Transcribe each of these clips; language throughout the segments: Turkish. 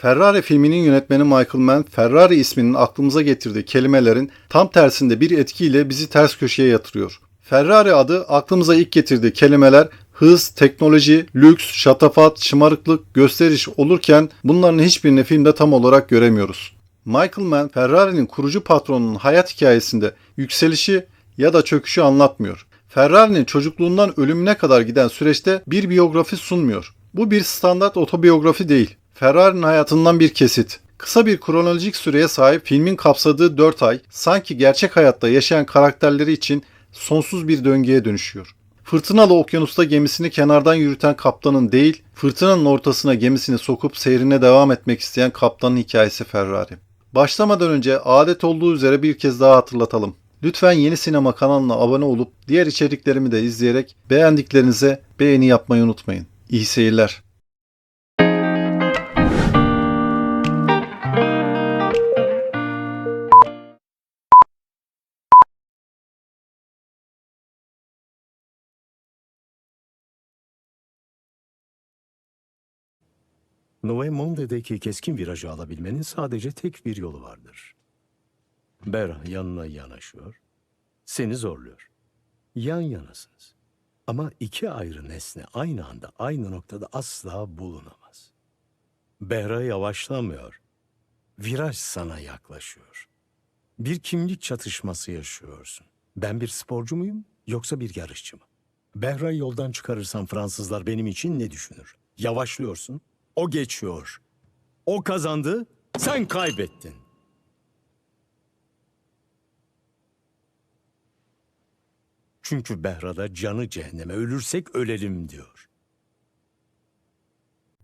Ferrari filminin yönetmeni Michael Mann, Ferrari isminin aklımıza getirdiği kelimelerin tam tersinde bir etkiyle bizi ters köşeye yatırıyor. Ferrari adı aklımıza ilk getirdiği kelimeler hız, teknoloji, lüks, şatafat, şımarıklık, gösteriş olurken bunların hiçbirini filmde tam olarak göremiyoruz. Michael Mann, Ferrari'nin kurucu patronunun hayat hikayesinde yükselişi ya da çöküşü anlatmıyor. Ferrari'nin çocukluğundan ölümüne kadar giden süreçte bir biyografi sunmuyor. Bu bir standart otobiyografi değil. Ferrari'nin hayatından bir kesit. Kısa bir kronolojik süreye sahip filmin kapsadığı 4 ay sanki gerçek hayatta yaşayan karakterleri için sonsuz bir döngüye dönüşüyor. Fırtınalı okyanusta gemisini kenardan yürüten kaptanın değil, fırtınanın ortasına gemisini sokup seyrine devam etmek isteyen kaptanın hikayesi Ferrari. Başlamadan önce adet olduğu üzere bir kez daha hatırlatalım. Lütfen Yeni Sinema kanalına abone olup diğer içeriklerimi de izleyerek beğendiklerinize beğeni yapmayı unutmayın. İyi seyirler. Nouveau Monde'deki keskin virajı alabilmenin sadece tek bir yolu vardır. Bera yanına yanaşıyor, seni zorluyor. Yan yanasınız. Ama iki ayrı nesne aynı anda aynı noktada asla bulunamaz. Behra yavaşlamıyor. Viraj sana yaklaşıyor. Bir kimlik çatışması yaşıyorsun. Ben bir sporcu muyum yoksa bir yarışçı mı? Behra'yı yoldan çıkarırsam Fransızlar benim için ne düşünür? Yavaşlıyorsun, o geçiyor. O kazandı, sen kaybettin. Çünkü Behra'da canı cehenneme ölürsek ölelim diyor.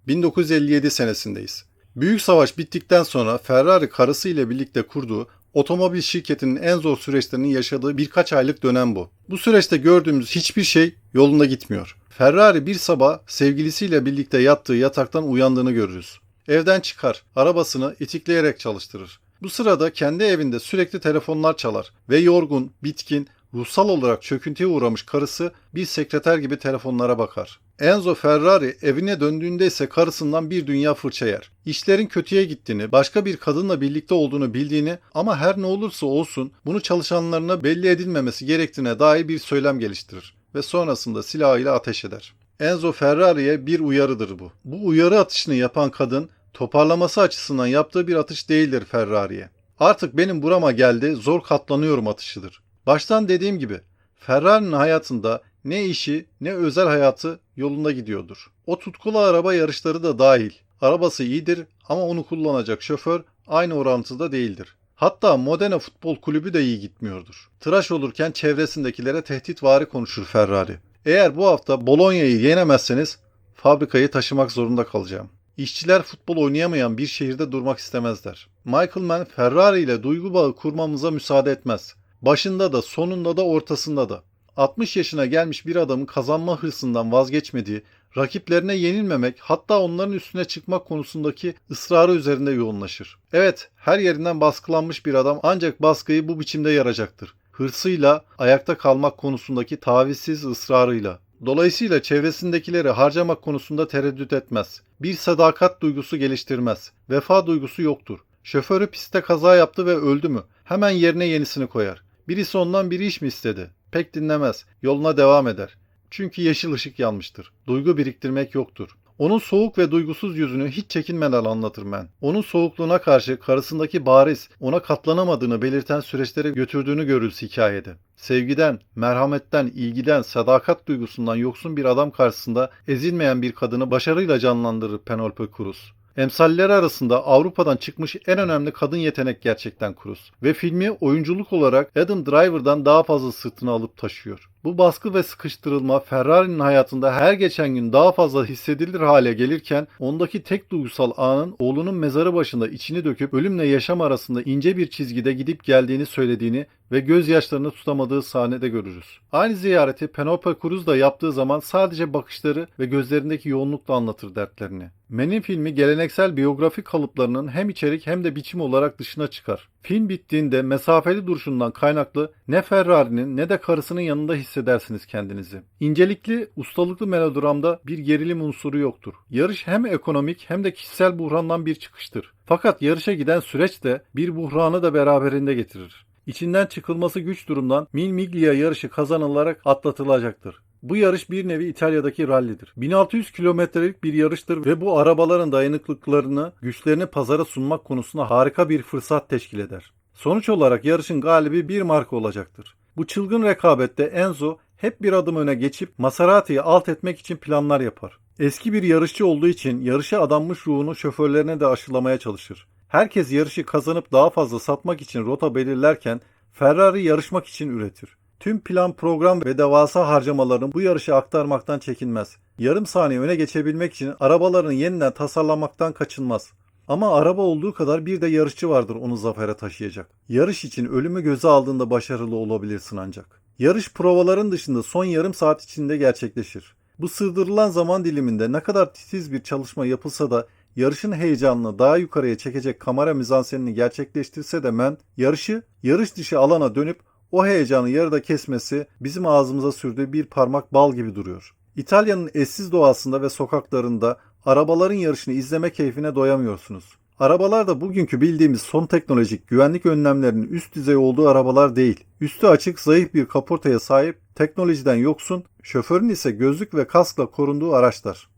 1957 senesindeyiz. Büyük savaş bittikten sonra Ferrari karısı ile birlikte kurduğu otomobil şirketinin en zor süreçlerini yaşadığı birkaç aylık dönem bu. Bu süreçte gördüğümüz hiçbir şey yolunda gitmiyor. Ferrari bir sabah sevgilisiyle birlikte yattığı yataktan uyandığını görürüz. Evden çıkar, arabasını itikleyerek çalıştırır. Bu sırada kendi evinde sürekli telefonlar çalar ve yorgun, bitkin, ruhsal olarak çöküntüye uğramış karısı bir sekreter gibi telefonlara bakar. Enzo Ferrari evine döndüğünde ise karısından bir dünya fırça yer. İşlerin kötüye gittiğini, başka bir kadınla birlikte olduğunu bildiğini ama her ne olursa olsun bunu çalışanlarına belli edilmemesi gerektiğine dair bir söylem geliştirir ve sonrasında silahıyla ateş eder. Enzo Ferrari'ye bir uyarıdır bu. Bu uyarı atışını yapan kadın toparlaması açısından yaptığı bir atış değildir Ferrari'ye. Artık benim burama geldi, zor katlanıyorum atışıdır. Baştan dediğim gibi Ferrari'nin hayatında ne işi ne özel hayatı yolunda gidiyordur. O tutkulu araba yarışları da dahil. Arabası iyidir ama onu kullanacak şoför aynı orantıda değildir. Hatta Modena Futbol Kulübü de iyi gitmiyordur. Tıraş olurken çevresindekilere tehditvari konuşur Ferrari. Eğer bu hafta Bologna'yı yenemezseniz fabrikayı taşımak zorunda kalacağım. İşçiler futbol oynayamayan bir şehirde durmak istemezler. Michael Mann Ferrari ile duygu bağı kurmamıza müsaade etmez. Başında da sonunda da ortasında da. 60 yaşına gelmiş bir adamın kazanma hırsından vazgeçmediği, rakiplerine yenilmemek hatta onların üstüne çıkmak konusundaki ısrarı üzerinde yoğunlaşır. Evet, her yerinden baskılanmış bir adam ancak baskıyı bu biçimde yaracaktır. Hırsıyla, ayakta kalmak konusundaki tavizsiz ısrarıyla. Dolayısıyla çevresindekileri harcamak konusunda tereddüt etmez. Bir sadakat duygusu geliştirmez. Vefa duygusu yoktur. Şoförü pistte kaza yaptı ve öldü mü? Hemen yerine yenisini koyar. Birisi ondan bir iş mi istedi? Pek dinlemez. Yoluna devam eder. Çünkü yeşil ışık yanmıştır. Duygu biriktirmek yoktur. Onun soğuk ve duygusuz yüzünü hiç çekinmeden anlatır ben. Onun soğukluğuna karşı karısındaki bariz, ona katlanamadığını belirten süreçlere götürdüğünü görürüz hikayede. Sevgiden, merhametten, ilgiden, sadakat duygusundan yoksun bir adam karşısında ezilmeyen bir kadını başarıyla canlandırır Penelope Cruz. Emsalleri arasında Avrupa'dan çıkmış en önemli kadın yetenek gerçekten Cruz. Ve filmi oyunculuk olarak Adam Driver'dan daha fazla sırtına alıp taşıyor. Bu baskı ve sıkıştırılma Ferrari'nin hayatında her geçen gün daha fazla hissedilir hale gelirken ondaki tek duygusal anın oğlunun mezarı başında içini döküp ölümle yaşam arasında ince bir çizgide gidip geldiğini söylediğini ve gözyaşlarını tutamadığı sahnede görürüz. Aynı ziyareti Penelope Cruz da yaptığı zaman sadece bakışları ve gözlerindeki yoğunlukla anlatır dertlerini. Men'in filmi geleneksel biyografi kalıplarının hem içerik hem de biçim olarak dışına çıkar. Film bittiğinde mesafeli duruşundan kaynaklı ne Ferrari'nin ne de karısının yanında hissedersiniz kendinizi. İncelikli, ustalıklı melodramda bir gerilim unsuru yoktur. Yarış hem ekonomik hem de kişisel buhrandan bir çıkıştır. Fakat yarışa giden süreç de bir buhranı da beraberinde getirir. İçinden çıkılması güç durumdan Mil Miglia yarışı kazanılarak atlatılacaktır. Bu yarış bir nevi İtalya'daki rallidir. 1600 kilometrelik bir yarıştır ve bu arabaların dayanıklıklarını, güçlerini pazara sunmak konusunda harika bir fırsat teşkil eder. Sonuç olarak yarışın galibi bir marka olacaktır. Bu çılgın rekabette Enzo hep bir adım öne geçip Maserati'yi alt etmek için planlar yapar. Eski bir yarışçı olduğu için yarışa adanmış ruhunu şoförlerine de aşılamaya çalışır. Herkes yarışı kazanıp daha fazla satmak için rota belirlerken Ferrari yarışmak için üretir. Tüm plan, program ve devasa harcamalarını bu yarışa aktarmaktan çekinmez. Yarım saniye öne geçebilmek için arabalarını yeniden tasarlamaktan kaçınmaz. Ama araba olduğu kadar bir de yarışçı vardır onu zafere taşıyacak. Yarış için ölümü göze aldığında başarılı olabilirsin ancak. Yarış provaların dışında son yarım saat içinde gerçekleşir. Bu sığdırılan zaman diliminde ne kadar titiz bir çalışma yapılsa da yarışın heyecanını daha yukarıya çekecek kamera mizansenini gerçekleştirse de men yarışı yarış dışı alana dönüp o heyecanı yarıda kesmesi bizim ağzımıza sürdüğü bir parmak bal gibi duruyor. İtalya'nın eşsiz doğasında ve sokaklarında arabaların yarışını izleme keyfine doyamıyorsunuz. Arabalar da bugünkü bildiğimiz son teknolojik güvenlik önlemlerinin üst düzey olduğu arabalar değil. Üstü açık zayıf bir kaportaya sahip, teknolojiden yoksun, şoförün ise gözlük ve kaskla korunduğu araçlar.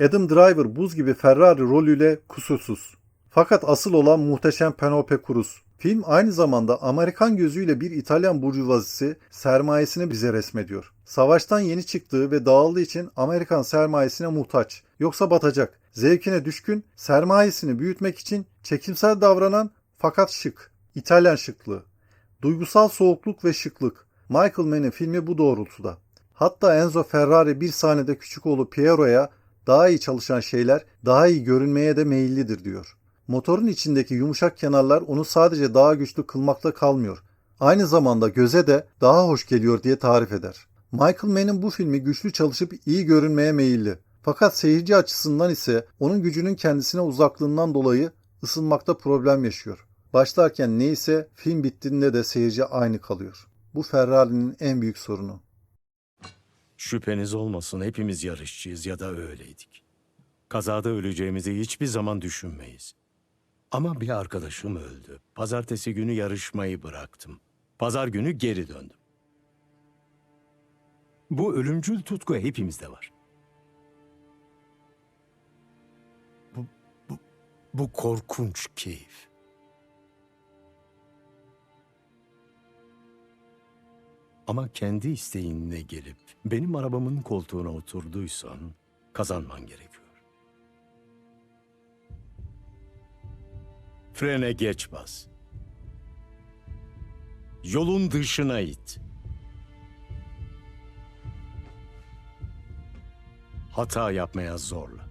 Adam Driver buz gibi Ferrari rolüyle kusursuz. Fakat asıl olan muhteşem Penelope Cruz. Film aynı zamanda Amerikan gözüyle bir İtalyan burjuvazisi sermayesini bize resmediyor. Savaştan yeni çıktığı ve dağıldığı için Amerikan sermayesine muhtaç. Yoksa batacak. Zevkine düşkün, sermayesini büyütmek için çekimsel davranan fakat şık. İtalyan şıklığı. Duygusal soğukluk ve şıklık. Michael Mann'in filmi bu doğrultuda. Hatta Enzo Ferrari bir sahnede küçük oğlu Piero'ya daha iyi çalışan şeyler daha iyi görünmeye de meyillidir diyor. Motorun içindeki yumuşak kenarlar onu sadece daha güçlü kılmakla kalmıyor. Aynı zamanda göze de daha hoş geliyor diye tarif eder. Michael Mann'in bu filmi güçlü çalışıp iyi görünmeye meyilli. Fakat seyirci açısından ise onun gücünün kendisine uzaklığından dolayı ısınmakta problem yaşıyor. Başlarken neyse film bittiğinde de seyirci aynı kalıyor. Bu Ferrari'nin en büyük sorunu. Şüpheniz olmasın hepimiz yarışçıyız ya da öyleydik. Kazada öleceğimizi hiçbir zaman düşünmeyiz. Ama bir arkadaşım öldü. Pazartesi günü yarışmayı bıraktım. Pazar günü geri döndüm. Bu ölümcül tutku hepimizde var. Bu korkunç keyif. Ama kendi isteğinle gelip benim arabamın koltuğuna oturduysan kazanman gerekiyor. Frene geç bas. Yolun dışına it. Hata yapmaya zorla.